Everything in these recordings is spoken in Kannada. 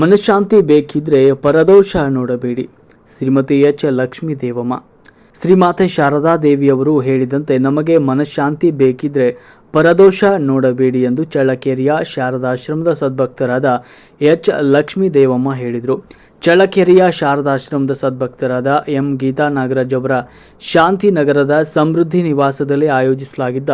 ಮನಃಶಾಂತಿ ಬೇಕಿದ್ರೆ ಪರದೋಷ ನೋಡಬೇಡಿ. ಶ್ರೀಮತಿ ಎಚ್. ಲಕ್ಷ್ಮೀ ದೇವಮ್ಮ ಶ್ರೀಮಾತೆ ಶಾರದಾ ದೇವಿಯವರು ಹೇಳಿದಂತೆ ನಮಗೆ ಮನಃಶಾಂತಿ ಬೇಕಿದ್ರೆ ಪರದೋಷ ನೋಡಬೇಡಿ ಎಂದು ಚಳ್ಳಕೆರೆಯ ಶಾರದಾಶ್ರಮದ ಸದ್ಭಕ್ತರಾದ ಎಚ್. ಲಕ್ಷ್ಮೀ ದೇವಮ್ಮ ಹೇಳಿದರು. ಚಳ್ಳಕೆರೆಯ ಶಾರದಾಶ್ರಮದ ಸದ್ಭಕ್ತರಾದ ಎಂ. ಗೀತಾ ನಾಗರಾಜ್ ಅವರ ಶಾಂತಿನಗರದ ಸಮೃದ್ಧಿ ನಿವಾಸದಲ್ಲಿ ಆಯೋಜಿಸಲಾಗಿದ್ದ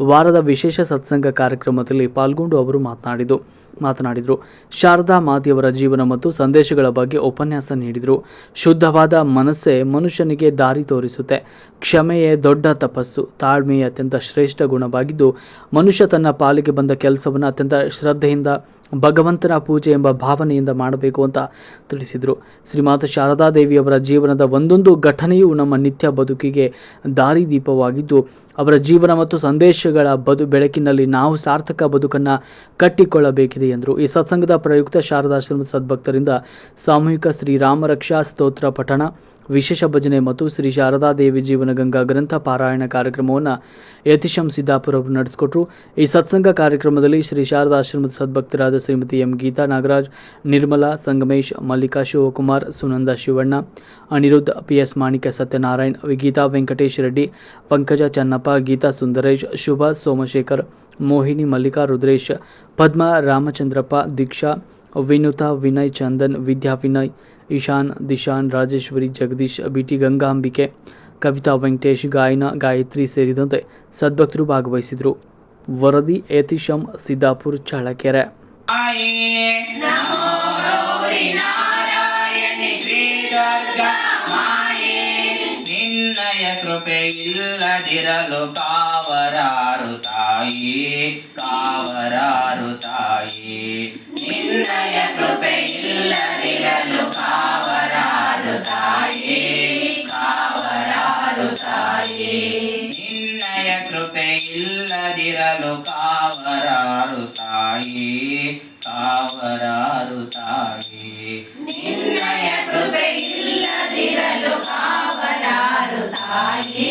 ವಾರದ ವಿಶೇಷ ಸತ್ಸಂಗ ಕಾರ್ಯಕ್ರಮದಲ್ಲಿ ಪಾಲ್ಗೊಂಡು ಅವರು ಮಾತನಾಡಿದರು. ಮಾತನಾಡಿದರು. ಶಾರದಾ ಮಾತೆಯವರ ಜೀವನ ಮತ್ತು ಸಂದೇಶಗಳ ಬಗ್ಗೆ ಉಪನ್ಯಾಸ ನೀಡಿದರು. ಶುದ್ಧವಾದ ಮನಸ್ಸೇ ಮನುಷ್ಯನಿಗೆ ದಾರಿ ತೋರಿಸುತ್ತೆ. ಕ್ಷಮೆಯೇ ದೊಡ್ಡ ತಪಸ್ಸು. ತಾಳ್ಮೆಯೇ ಅತ್ಯಂತ ಶ್ರೇಷ್ಠ ಗುಣವಾಗಿದ್ದು, ಮನುಷ್ಯ ತನ್ನ ಪಾಲಿಗೆ ಬಂದ ಕೆಲಸವನ್ನು ಅತ್ಯಂತ ಶ್ರದ್ಧೆಯಿಂದ, ಭಗವಂತನ ಪೂಜೆ ಎಂಬ ಭಾವನೆಯಿಂದ ಮಾಡಬೇಕು ಅಂತ ತಿಳಿಸಿದರು. ಶ್ರೀಮಾತ ಶಾರದಾದೇವಿಯವರ ಜೀವನದ ಒಂದೊಂದು ಘಟನೆಯು ನಮ್ಮ ನಿತ್ಯ ಬದುಕಿಗೆ ದಾರಿದೀಪವಾಗಿದ್ದು ಅವರ ಜೀವನ ಮತ್ತು ಸಂದೇಶಗಳ ಬದು, ಬೆಳಕಿನಲ್ಲಿ ನಾವು ಸಾರ್ಥಕ ಬದುಕನ್ನು ಕಟ್ಟಿಕೊಳ್ಳಬೇಕಿದೆ ಎಂದರು. ಈ ಸತ್ಸಂಗದ ಪ್ರಯುಕ್ತ ಶಾರದಾಶ್ರಮ ಸದ್ಭಕ್ತರಿಂದ ಸಾಮೂಹಿಕ ಶ್ರೀರಾಮ ರಕ್ಷಾ ಸ್ತೋತ್ರ ಪಠಣ. ವಿಶೇಷ ಭಜನೆ ಮತ್ತು ಶ್ರೀ ಶಾರದಾ ದೇವಿ ಜೀವನ ಗಂಗಾ ಗ್ರಂಥ ಪಾರಾಯಣ ಕಾರ್ಯಕ್ರಮವನ್ನು ಯತಿಶಂ ಸಿದ್ದಾಪುರ ಅವರು ನಡೆಸಿಕೊಟ್ರು. ಈ ಸತ್ಸಂಗ ಕಾರ್ಯಕ್ರಮದಲ್ಲಿ ಶ್ರೀ ಶಾರದಾಶ್ರಮದ ಸದ್ಭಕ್ತರಾದ Shrimati M Geeta Nagaraj, Nirmala, Sangamesh, Mallika, Shivakumar, Sunanda Shivanna, Aniruddha P S Manika Satyanarayan Geeta Venkatesh Reddy, Pankaja Channappa, Geeta Sundaresh, Shubha Somashekar, Mohini Mallika, Rudresh, Padma Ramachandrappa, Deeksha, Vinutha Vinay Chandan, Vidya Vinay Ishan Dishan, Rajeshwari, Jagadish B T Gangambike Kavitha Venkatesh, Gayana, Gayatri ಸೇರಿದಂತೆ ಸದ್ಭಕ್ತರು ಭಾಗವಹಿಸಿದರು. ವರದಿ, ಏತಿಶಂ, ಸಿದ್ದಾಪುರ್, ಚಳ್ಳಕೆರೆ. ಕಾವರಾರು ತಾಯಿ ಕಾವರಾರು ತಾಯಿ. ಕೃಪೆ ಇಲ್ಲದಿರಲು ಕಾವರಾರು ತಾಯಿ ಕಾವರಾರು ತಾಯಿ. ನಿನ್ನಯ ಕೃಪೆ ಇಲ್ಲದಿರಲು ಕಾವರಾರು ತಾಯಿ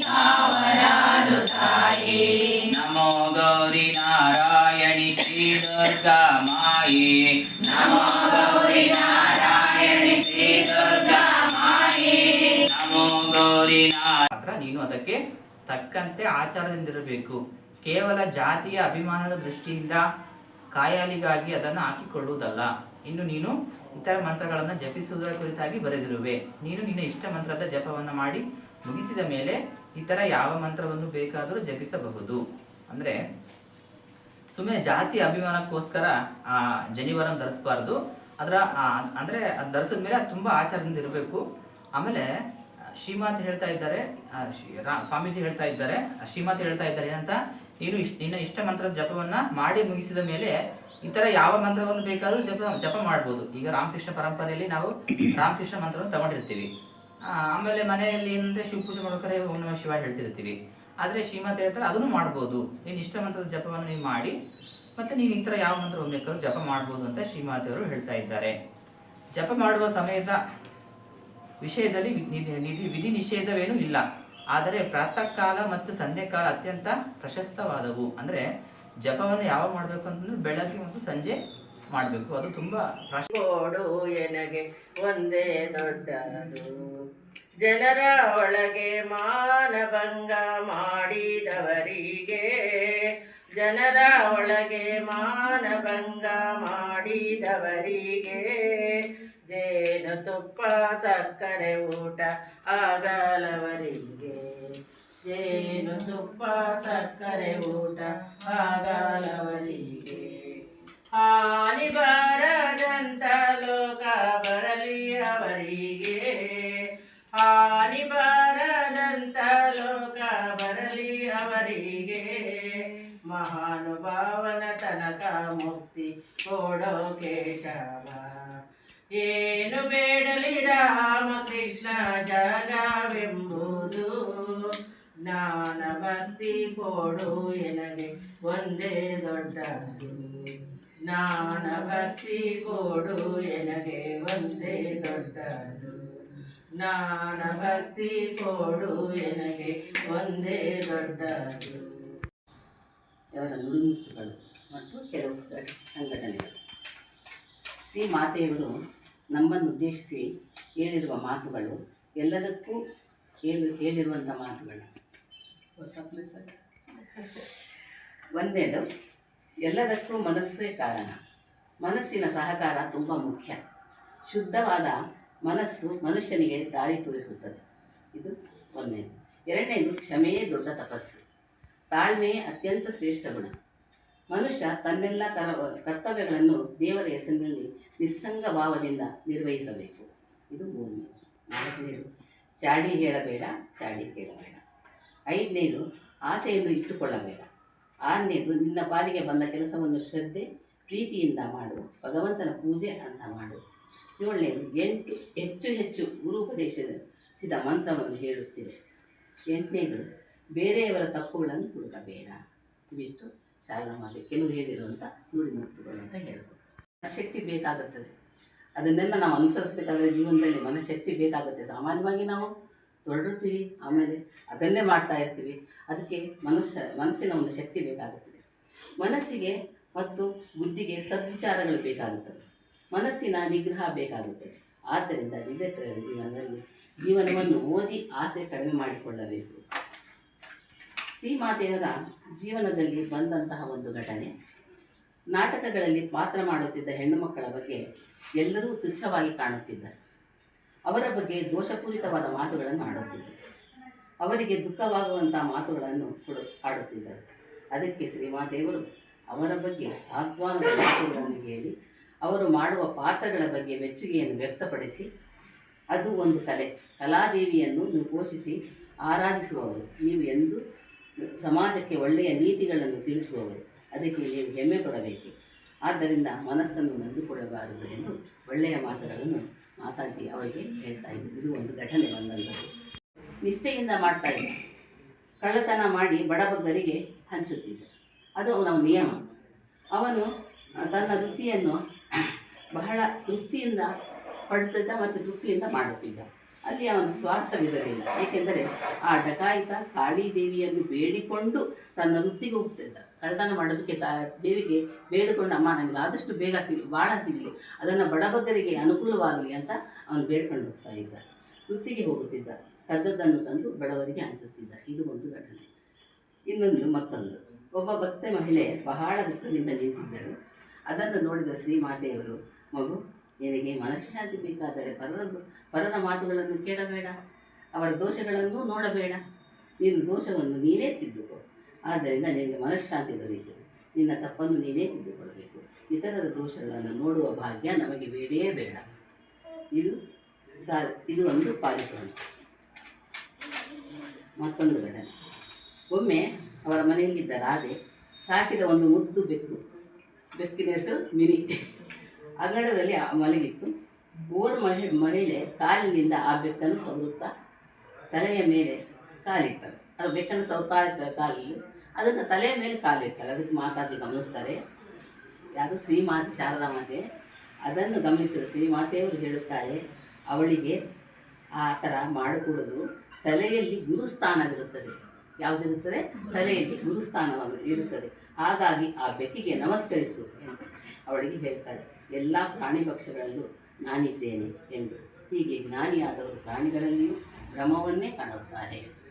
ಕಾವರಾರು ತಾಯಿ. ನಮೋ ಗೌರಿ ನಾರಾಯಣಿ ಶ್ರೀ ದುರ್ಗಾ ಮಾಯಿ. ತಕ್ಕಂತೆ ಆಚಾರದಿಂದಿರಬೇಕು. ಕೇವಲ ಜಾತಿಯ ಅಭಿಮಾನದ ದೃಷ್ಟಿಯಿಂದ ಕಾಯಾಲಿಗಾಗಿ ಅದನ್ನು ಹಾಕಿಕೊಳ್ಳುವುದಲ್ಲ. ಇನ್ನು ನೀನು ಇತರ ಮಂತ್ರಗಳನ್ನು ಜಪಿಸುವುದರ ಕುರಿತಾಗಿ ಬರೆದಿರುವೆ. ನೀನು ನಿನ್ನ ಇಷ್ಟ ಮಂತ್ರದ ಜಪವನ್ನು ಮಾಡಿ ಮುಗಿಸಿದ ಮೇಲೆ ಇತರ ಯಾವ ಮಂತ್ರವನ್ನು ಬೇಕಾದರೂ ಜಪಿಸಬಹುದು. ಅಂದ್ರೆ ಸುಮ್ಮನೆ ಜಾತಿ ಅಭಿಮಾನಕ್ಕೋಸ್ಕರ, ಆ ಜನಿವರನ್ನು ಧರಿಸಬಾರ್ದು. ಅದರ ಅಂದರೆ ಅದು ಧರಿಸಿದ ಮೇಲೆ ಅದು ತುಂಬಾ ಆಚಾರದಿಂದ ಇರಬೇಕು. ಆಮೇಲೆ ಶ್ರೀಮಾತ್ ಹೇಳ್ತಾ ಇದ್ದಾರೆ. ಸ್ವಾಮೀಜಿ ಹೇಳ್ತಾ ಇದ್ದಾರೆ. ಶ್ರೀಮಾತ್ ಹೇಳ್ತಾ ಇದ್ದಾರೆ. ಏನಂತ? ನೀನು ಇಷ್ಟ, ನಿನ್ನ ಇಷ್ಟ ಮಂತ್ರದ ಜಪವನ್ನ ಮಾಡಿ ಮುಗಿಸಿದ ಮೇಲೆ ಇತರ ಯಾವ ಮಂತ್ರವನ್ನು ಬೇಕಾದರೂ ಜಪ ಜಪ ಮಾಡ್ಬೋದು. ಈಗ ರಾಮಕೃಷ್ಣ ಪರಂಪರೆಯಲ್ಲಿ ನಾವು ರಾಮಕೃಷ್ಣ ಮಂತ್ರವನ್ನು ತಗೊಂಡಿರ್ತೀವಿ. ಆಮೇಲೆ ಮನೆಯಲ್ಲಿ ಏನಂದ್ರೆ ಶಿವ ಪೂಜೆ ಮಾಡ್ಬೇಕಾದ್ರೆ ಓಂ ನಮಃ ಶಿವ ಹೇಳ್ತಿರ್ತೀವಿ. ಆದ್ರೆ ಶ್ರೀಮಾತ್ ಹೇಳ್ತಾರೆ ಅದನ್ನು ಮಾಡ್ಬೋದು. ನೀನು ಇಷ್ಟ ಮಂತ್ರದ ಜಪವನ್ನು ನೀವು ಮಾಡಿ ಮತ್ತೆ ನೀವು ಥರ ಯಾವ ಮಂತ್ರವನ್ನು ಬೇಕಾದರೂ ಜಪ ಮಾಡ್ಬೋದು ಅಂತ ಶ್ರೀಮಾತೆಯವರು ಹೇಳ್ತಾ ಇದ್ದಾರೆ. ಜಪ ಮಾಡುವ ಸಮಯದ ವಿಷಯದಲ್ಲಿ ನಿಧಿ ವಿಧಿ ನಿಷೇಧವೇನೂ ಇಲ್ಲ. ಆದರೆ ಪ್ರಾತಃ ಕಾಲ ಮತ್ತು ಸಂಧ್ಯಾ ಕಾಲ ಅತ್ಯಂತ ಪ್ರಶಸ್ತವಾದವು. ಅಂದ್ರೆ ಜಪವನ್ನು ಯಾವಾಗ ಮಾಡಬೇಕು ಅಂತಂದ್ರೆ ಬೆಳಗ್ಗೆ ಮತ್ತು ಸಂಜೆ ಮಾಡಬೇಕು. ಅದು ತುಂಬಾ ಎನಗೆ ಒಂದೇ ದೊಡ್ಡದು. ಜನರ ಒಳಗೆ ಮಾನಭಂಗ ಮಾಡಿದವರಿಗೆ ಜನರ ಒಳಗೆ ಮಾನಭಂಗ ಮಾಡಿದವರಿಗೆ ಜೇನು ತುಪ್ಪ, ಸಕ್ಕರೆ ಊಟ ಆಗಲವರಿಗೆ ಜೇನು ತುಪ್ಪ, ಸಕ್ಕರೆ ಊಟ ಆಗಲವರಿಗೆ ಹಾನಿ ಬಾರದಂತ ಲೋಕ ಬರಲಿ ಅವರಿಗೆ. ಹಾನಿ ಬಾರದಂತ ಲೋಕ ಬರಲಿ ಅವರಿಗೆ. ಮಹಾನುಭಾವನ ತನಕ ಮುಕ್ತಿ ಕೊಡೋ ಕೇಶವ ಏನು ಬೇಡಲಿ ರಾಮಕೃಷ್ಣ ಜಗವೆಂಬುದು? ನಾನ ಭಕ್ತಿ ಕೊಡು ಎನಗೆ ಒಂದೇ ದೊಡ್ಡದು ನಾನ ಭಕ್ತಿ ಕೊಡು ಎನಗೆ ಒಂದೇ ದೊಡ್ಡದು ನಾನ ಭಕ್ತಿ ಕೊಡು ಎನಗೆ ಒಂದೇ ದೊಡ್ಡದು ನುಡಿಮುತ್ತುಗಳು ಮತ್ತು ಕೆಲವು ಸಂಘಟನೆಗಳು. ಶ್ರೀ ಮಾತೆಯವರು ನಮ್ಮನ್ನು ಉದ್ದೇಶಿಸಿ ಹೇಳಿರುವ ಮಾತುಗಳು ಎಲ್ಲದಕ್ಕೂ ಹೇಳಿ ಹೇಳಿರುವಂಥ ಮಾತುಗಳು. ಒಂದೇದು, ಎಲ್ಲದಕ್ಕೂ ಮನಸ್ಸೇ ಕಾರಣ. ಮನಸ್ಸಿನ ಸಹಕಾರ ತುಂಬ ಮುಖ್ಯ. ಶುದ್ಧವಾದ ಮನಸ್ಸು ಮನುಷ್ಯನಿಗೆ ದಾರಿ ತೋರಿಸುತ್ತದೆ. ಇದು ಒಂದನೇದು ಎರಡನೇದು, ಕ್ಷಮೆಯೇ ದೊಡ್ಡ ತಪಸ್ಸು. ತಾಳ್ಮೆಯೇ ಅತ್ಯಂತ ಶ್ರೇಷ್ಠ ಗುಣ. ಮನುಷ್ಯ ತನ್ನೆಲ್ಲ ಕರ, ಕರ್ತವ್ಯಗಳನ್ನು ದೇವರ ಹೆಸರಿನಲ್ಲಿ ನಿಸ್ಸಂಗ ಭಾವದಿಂದ ನಿರ್ವಹಿಸಬೇಕು. ಇದು ಮೂರನೇ ಚಾಡಿ ಹೇಳಬೇಡ, ಚಾಡಿ ಕೇಳಬೇಡ. ಐದನೇದು, ಆಸೆಯನ್ನು ಇಟ್ಟುಕೊಳ್ಳಬೇಡ. ಆರನೇದು, ನಿನ್ನ ಪಾಲಿಗೆ ಬಂದ ಕೆಲಸವನ್ನು ಶ್ರದ್ಧೆ, ಪ್ರೀತಿಯಿಂದ ಮಾಡು. ಭಗವಂತನ ಪೂಜೆ ಅಂತ ಮಾಡು. ಏಳನೇದು, ಎಂಟು, ಹೆಚ್ಚು ಹೆಚ್ಚು ಗುರುಪದೇಶಿಸಿದ ಮಂತ್ರವನ್ನು ಹೇಳುತ್ತಿದೆ ಎಂಟನೇದು, ಬೇರೆಯವರ ತಪ್ಪುಗಳನ್ನು ಹುಡುಕಬೇಡ. ಇವಿಷ್ಟು ಮಾತೆ ಕೆಲವು ಹೇಳಿರುವಂಥ ನುಡಿಮುತ್ತುಗಳು ಅಂತ ಹೇಳ್ಬೋದು. ಶಕ್ತಿ ಬೇಕಾಗುತ್ತದೆ. ಅದನ್ನೆಲ್ಲ ನಾವು ಅನುಸರಿಸ್ಬೇಕಾದ್ರೆ ಜೀವನದಲ್ಲಿ ಮನಃಶಕ್ತಿ ಬೇಕಾಗುತ್ತೆ. ಸಾಮಾನ್ಯವಾಗಿ ನಾವು ತೊಡರುತ್ತೀವಿ, ಆಮೇಲೆ ಅದನ್ನೇ ಮಾಡ್ತಾ ಇರ್ತೀವಿ. ಅದಕ್ಕೆ ಮನಸ್ಸ, ಮನಸ್ಸಿನ ಒಂದು ಶಕ್ತಿ ಬೇಕಾಗುತ್ತದೆ. ಮನಸ್ಸಿಗೆ ಮತ್ತು ಬುದ್ಧಿಗೆ ಸದ್ವಿಚಾರಗಳು ಬೇಕಾಗುತ್ತದೆ ಮನಸ್ಸಿನ ನಿಗ್ರಹ ಬೇಕಾಗುತ್ತದೆ. ಆದ್ದರಿಂದ ದಿವ್ಯತರ ಜೀವನದಲ್ಲಿ ಜೀವನವನ್ನು ಓದಿ ಆಸೆ ಕಡಿಮೆ ಮಾಡಿಕೊಳ್ಳಬೇಕು. ಶ್ರೀಮಾತೆಯವರ ಜೀವನದಲ್ಲಿ ಬಂದಂತಹ ಒಂದು ಘಟನೆ. ನಾಟಕಗಳಲ್ಲಿ ಪಾತ್ರ ಮಾಡುತ್ತಿದ್ದ ಹೆಣ್ಣು ಮಕ್ಕಳ ಬಗ್ಗೆ ಎಲ್ಲರೂ ತುಚ್ಛವಾಗಿ ಕಾಣುತ್ತಿದ್ದರು. ಅವರ ಬಗ್ಗೆ ದೋಷಪೂರಿತವಾದ ಮಾತುಗಳನ್ನು ಆಡುತ್ತಿದ್ದರು. ಅವರಿಗೆ ದುಃಖವಾಗುವಂತಹ ಮಾತುಗಳನ್ನು ಆಡುತ್ತಿದ್ದರು. ಅದಕ್ಕೆ ಶ್ರೀಮಾದೇವರು ಅವರ ಬಗ್ಗೆ ಸಾತ್ವಾನದ ಮಾತುಗಳನ್ನು ಹೇಳಿ, ಅವರು ಮಾಡುವ ಪಾತ್ರಗಳ ಬಗ್ಗೆ ಮೆಚ್ಚುಗೆಯನ್ನು ವ್ಯಕ್ತಪಡಿಸಿ, ಅದು ಒಂದು ಕಲೆ. ಕಲಾದೇವಿಯನ್ನು ನೀವು ಪೋಷಿಸಿ ಆರಾಧಿಸುವವರು. ನೀವು ಎಂದು ಸಮಾಜಕ್ಕೆ ಒಳ್ಳೆಯ ನೀತಿಗಳನ್ನು ತಿಳಿಸುವವರು. ಅದಕ್ಕೆ ನೀವು ಹೆಮ್ಮೆ ಪಡಬೇಕು. ಆದ್ದರಿಂದ ಮನಸ್ಸನ್ನು ನಂದುಕೊಳ್ಳಬಾರದು ಎಂದು ಒಳ್ಳೆಯ ಮಾತುಗಳನ್ನು ಮಾತಾಜಿ ಅವರಿಗೆ ಹೇಳ್ತಾ ಇದ್ದರು. ಇದು ಒಂದು ಘಟನೆ ಬಂದಂಥದ್ದು. ನಿಷ್ಠೆಯಿಂದ ಮಾಡ್ತಾ ಇದ್ದ. ಕಳ್ಳತನ ಮಾಡಿ ಬಡಬಗ್ಗರಿಗೆ ಹಂಚುತ್ತಿದ್ದ. ಅದು ಅವನ ನಿಯಮ. ಅವನು ತನ್ನ ವೃತ್ತಿಯನ್ನು ಬಹಳ ತೃಪ್ತಿಯಿಂದ ಪಡ್ತಿದ್ದ ಮತ್ತು ತೃಪ್ತಿಯಿಂದ ಮಾಡುತ್ತಿದ್ದ. ಅಲ್ಲಿ ಅವನ ಸ್ವಾರ್ಥವಿರಲಿಲ್ಲ. ಏಕೆಂದರೆ ಆ ಡಕಾಯಿತ ಕಾಳಿ ದೇವಿಯನ್ನು ಬೇಡಿಕೊಂಡು ತನ್ನ ವೃತ್ತಿಗೆ ಹೋಗ್ತಿದ್ದ. ಕಳ್ಳತನ ಮಾಡೋದಕ್ಕೆ ತಾ ದೇವಿಗೆ ಬೇಡಿಕೊಂಡು, ಅಮ್ಮ, ನನಗೆ ಆದಷ್ಟು ಬೇಗ ಸಿಗಲಿ ಬಾಳ ಸಿಗಲಿ. ಅದನ್ನು ಬಡಬಗ್ಗರಿಗೆ ಅನುಕೂಲವಾಗಲಿ ಅಂತ ಅವನು ಬೇಡ್ಕೊಂಡು ಹೋಗ್ತಾ ಇದ್ದ. ವೃತ್ತಿಗೆ ಹೋಗುತ್ತಿದ್ದ. ಕದ್ದದ್ದನ್ನು ತಂದು ಬಡವರಿಗೆ ಹಂಚುತ್ತಿದ್ದ. ಇದು ಒಂದು ಘಟನೆ. ಇನ್ನೊಂದು ಮತ್ತೊಂದು. ಒಬ್ಬ ಭಕ್ತ ಮಹಿಳೆ ಬಹಳ ದುಃಖದಿಂದ ನಿಂತಿದ್ದರು. ಅದನ್ನು ನೋಡಿದ ಶ್ರೀ ಮಾತೆಯವರು, ಮಗು ನಿನಗೆ ಮನಃಶಾಂತಿ ಬೇಕಾದರೆ ಪರರ ಪರರ ಮಾತುಗಳನ್ನು ಕೇಳಬೇಡ. ಅವರ ದೋಷಗಳನ್ನು ನೋಡಬೇಡ. ನೀನು ದೋಷವನ್ನು ನೀನೇ ತಿದ್ದುಕೋ. ಆದ್ದರಿಂದ ನಿನಗೆ ಮನಃಶಾಂತಿ ದೊರೆಯುತ್ತದೆ. ನಿನ್ನ ತಪ್ಪನ್ನು ನೀನೇ ತಿದ್ದುಕೊಳ್ಳಬೇಕು ಇತರರ ದೋಷಗಳನ್ನು ನೋಡುವ ಭಾಗ್ಯ ನಮಗೆ ಬೇಡೇ ಬೇಡ. ಇದು ಸಾ ಇದು ಒಂದು ಪಾಲಿಸೋಣ ಮತ್ತೊಂದು ಘಟನೆ. ಒಮ್ಮೆ ಅವರ ಮನೆಯಲ್ಲಿದ್ದ ರಾಧೆ ಸಾಕಿದ ಒಂದು ಮುದ್ದು ಬೆಕ್ಕು ಬೆಕ್ಕಿನ ಹೆಸರು ಮಿನಿ. ಅಂಗಡದಲ್ಲಿ ಮಲಗಿತ್ತು. ಓರ್ ಮಹಿ, ಮಹಿಳೆ ಕಾಲಿನಿಂದ ಆ ಬೆಕ್ಕನ್ನು ಸವರುತ್ತಾ ತಲೆಯ ಮೇಲೆ ಕಾಲಿಟ್ಟರು ಅದು ಬೆಕ್ಕನ್ನು ಸವರ್ತಾ ಇರ್ತಾರೆ ಕಾಲಲ್ಲಿ ಅದನ್ನು ತಲೆಯ ಮೇಲೆ ಕಾಲಿಡ್ತಾರೆ ಅದಕ್ಕೆ ಮಾತಾಜಿ ಗಮನಿಸ್ತಾರೆ. ಯಾರು? ಶ್ರೀಮಾತೆ ಶಾರದಾ ಮಾತೆ ಅದನ್ನು ಗಮನಿಸಿದ ಶ್ರೀಮಾತೆಯವರು ಹೇಳುತ್ತಾರೆ, ಅವಳಿಗೆ ಆ ಥರ ಮಾಡಕೂಡದು. ತಲೆಯಲ್ಲಿ ಗುರುಸ್ಥಾನವಿರುತ್ತದೆ. ಯಾವುದಿರುತ್ತದೆ? ತಲೆಯಲ್ಲಿ ಗುರುಸ್ಥಾನವಾಗಿ ಇರುತ್ತದೆ. ಹಾಗಾಗಿ ಆ ಬೆಕ್ಕಿಗೆ ನಮಸ್ಕರಿಸು ಎಂದು ಅವಳಿಗೆ ಹೇಳ್ತಾರೆ. ಎಲ್ಲ ಪ್ರಾಣಿ ಪಕ್ಷಗಳಲ್ಲೂ ನಾನಿದ್ದೇನೆ ಎಂದು. ಹೀಗೆ ಜ್ಞಾನಿಯಾದವರು ಪ್ರಾಣಿಗಳಲ್ಲಿಯೂ ಭ್ರಮವನ್ನೇ ಕಾಣುತ್ತಾರೆ.